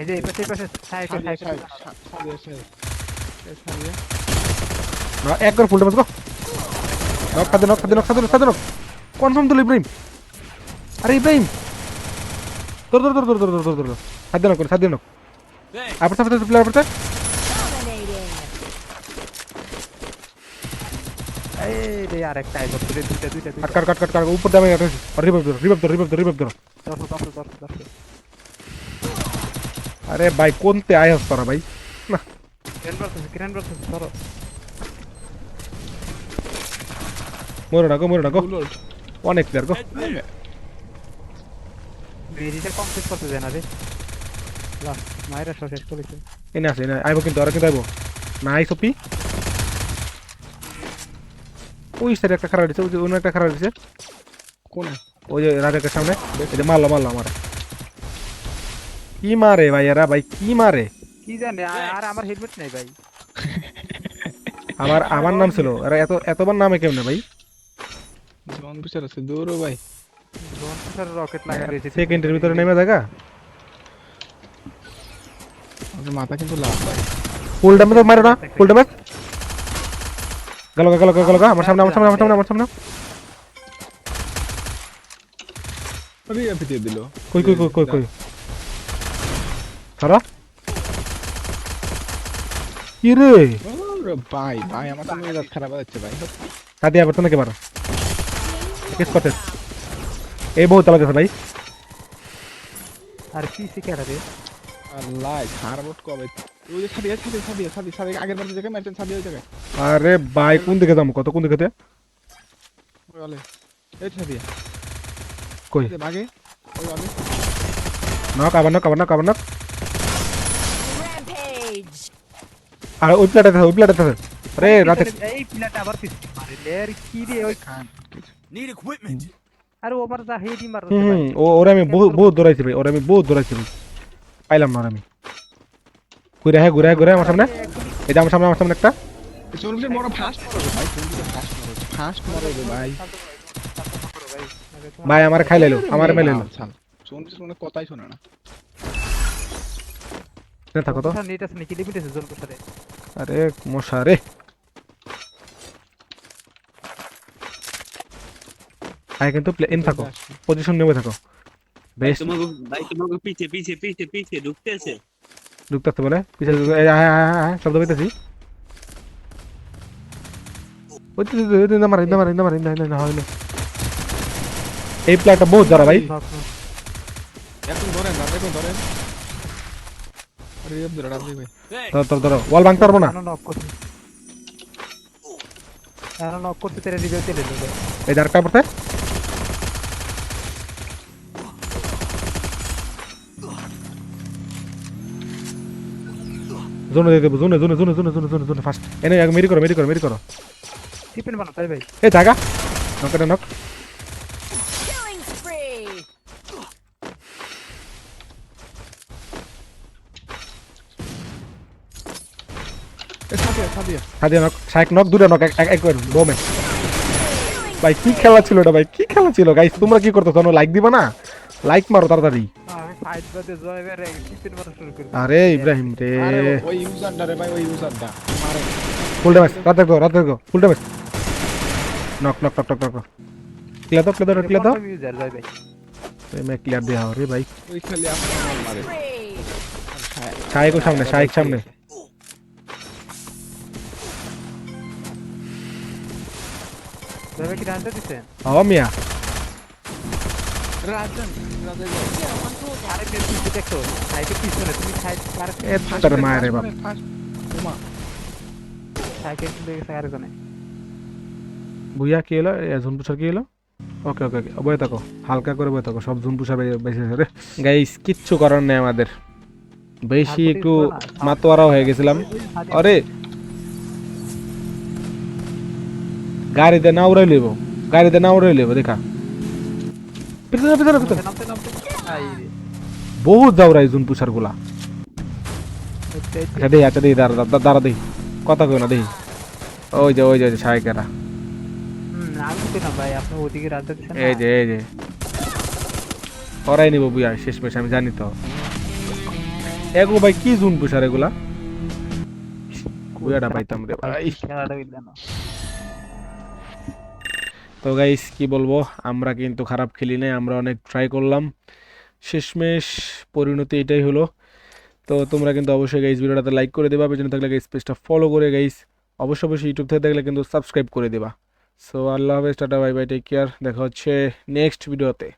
এই যে এই পাশে এই পাশে সারিয়ে সারিয়ে না এক করে ফুল ড্যামেজ গো নক খাদে নক খাদে নক খাদে নক খাদে নক। কনফার্ম তো ইব্রাহিম। আরে ইব্রাহিম। দর দর দর দর দর দর দর দর খাদে নক করে খাদে নক। আপর সাথে প্লেয়ার পড়তে Dominating. এই রে আরেকটা আইবো দুইটা দুইটা দুইটা দুইটা। কাট কাট কাট কাট উপর দামে রিভাইভ ধর রিভাইভ ধর রিভাইভ ধর। রিভাইভ ধর। আরে ভাই कौन ते आए हस तारा भाई মরে না গো মরে না গো। অনেক প্লেয়ার গো। বেরিটা কমপ্লিট করতে দেন আরে লাস্ট এনে আছে এনে আইবো কিন্তু আর কিন্তু আইবো। নাই সপি ওই স্যার একটা খারাপ দিছে ওই অন্য একটা খারাপ দিছে। কোন? ওই যে রাজাকে সামনে। মারলো মারলো আমার। কি মারে ভাই? এরা ভাই কি মারে? কি জানে আর আর আমার হেলমেট নাই ভাই। আমার আমার নাম ছিল। এরা এত এতবার নামে কেমনে ভাই। জন বিচার আছে দৌড়ো ভাই। জন স্যার রকেট লাগা রয়েছে সেকেন্ডের ভিতরে নেমে দেখা আমার মাথা কিন্তু লাভ ভাই। ফুল ড্যামেজ মারো না ফুল ড্যামেজ গেল গেল গেল গেল আমার সামনে আমার সামনে আমার সামনে আমার সামনে। ফিটিয়ে দিল। কই কই কই কই কই? সারা কি রে ওরে ভাই ভাই আমার তো মেজাজ খারাপ হচ্ছে ভাই সাদি আবার তো নাকি মারো কিস করতে এই বহুত লাগাছে ভাই আর কি শিখে রে আল্লাহ খারাপ কবে ওই যে সাদিয়া সাদিয়া সাদিয়া সাদিয়া সাদিয়া আগের বার জায়গায় মারছেন সাদিয়া ওই জায়গায় আরে ভাই কোন দিকে যাব কত কোন দিকে তে? এই সাদিয়া কই বাগে ওই অলে নক আবার নক আবার নক আবার নক আর ওই প্লেট আছে ওই প্লেট আছে আরে রাতে এই প্লেট আবার পিছনে মারে লে আর কি রে ওই খান। Need equipment. আর ওভার দা হেডি মারতে হুম ও ওরে আমি বহু বহুত দৌড়াইছি ভাই ওরে আমি বহুত দৌড়াইছি ভাই। পাইলাম না আমি। ঘুরে হ্যাঁ ঘুরে ঘুরে আমার সামনে। এই যে আমার সামনে আমার সামনে একটা। চলছে বড় ফাস্ট মারো ভাই চলছে ফাস্ট মারো ফাস্ট মারো রে ভাই। ভাই আমার খাই লাইলো আমার মেলে লাইলো চলছে মানে কথাই শোনে না। থাকো তো। নেট আছে নাকি লিমিট আছে জোন কোথায় আরে মশা রে। আয় কিন্তু ইন থাকো। পজিশন নেবে থাকো। বেশ তোমাকে ভাই পিছে পিছে পিছে পিছে ঢুকতেছে। ঢুকতেছে বলে। পিছে আয় আয় আয় শব্দ পেতেছি এই প্লেয়ারটা বহুত যারা ভাই। এখন ধরেন না দেখুন ধরেন। ধরে ধরো ধরো ওয়াল ভাঙতে পারব না? নক করতে। তেরে দিবে তেলে দিবে। এই যার পড়তে জোনে দিয়ে দেবো জোনে জোনে জোনে জোনে জোনে জোনে জোনে ফার্স্ট এনে মেরি করো মেরি করো মেরি করো। টিপেন বানা তাই ভাই। নক নক ভাই কি খেলা ছিল এটা ভাই? কি খেলা ছিল? গাইস তোমরা কি করতেছো? লাইক দিবা না? লাইক মারো তাড়াতাড়ি। আরে ইব্রাহিম রে। ফুল ড্যামেজ রাত দেখো রাত দেখো ফুল ড্যামেজ নক নক টক নক নক ক্লিয়ার দাও ক্লিয়ার দাও ক্লিয়ার দাও। ভাই। মে ক্লিয়ার দে আরে ভাই। ওই খালি মারে। সামনে ছাই সামনে। আর কোনে। বুইয়া কি হলো? জুন পুষার কি হলো? ওকে ওকে ওকে বয়ে থাকো। হালকা করে বয়ে থাকো। সব জুন পুষা বেশি রে। গাইস কিচ্ছু করার নেই আমাদের। বেশি একটু মাতোয়ারা হয়ে গেছিলাম। আরে গাড়িতে না উড়াই লইব গাড়িতে না উড়াই লইব দেখা। পিছনে পিছনে পিছনে বহুত যাওরাই জুন পুষারগুলা আচ্ছা দেই আচ্ছা দেই দাঁড়া দাঁড়া দেই। কথা কই না দেই। ওই যে ওই যে সাইকেরা এই যে এই যে। ওরাই নিব বুয়া শেষ মেশ আমি জানি তো। এগো ভাই কি জুন পুষার এগুলা? বুয়াটা পাইতাম রে ভাই। তো গাইস কি বলব? আমরা কিন্তু খারাপ খেলি নাই, আমরা অনেক ট্রাই করলাম। শেষমেশ পরিণতি এটাই হলো। তো তোমরা কিন্তু অবশ্যই গাইস ভিডিওটাতে লাইক করে দেবা, পেছনে থাকলে গাইস পেজটা ফলো করে গাইস অবশ্যই অবশ্যই ইউটিউব থেকে দেখলে কিন্তু সাবস্ক্রাইব করে দেবা। সো আল্লাহ হাফেজ, tata bye bye take care দেখা হচ্ছে নেক্সট ভিডিওতে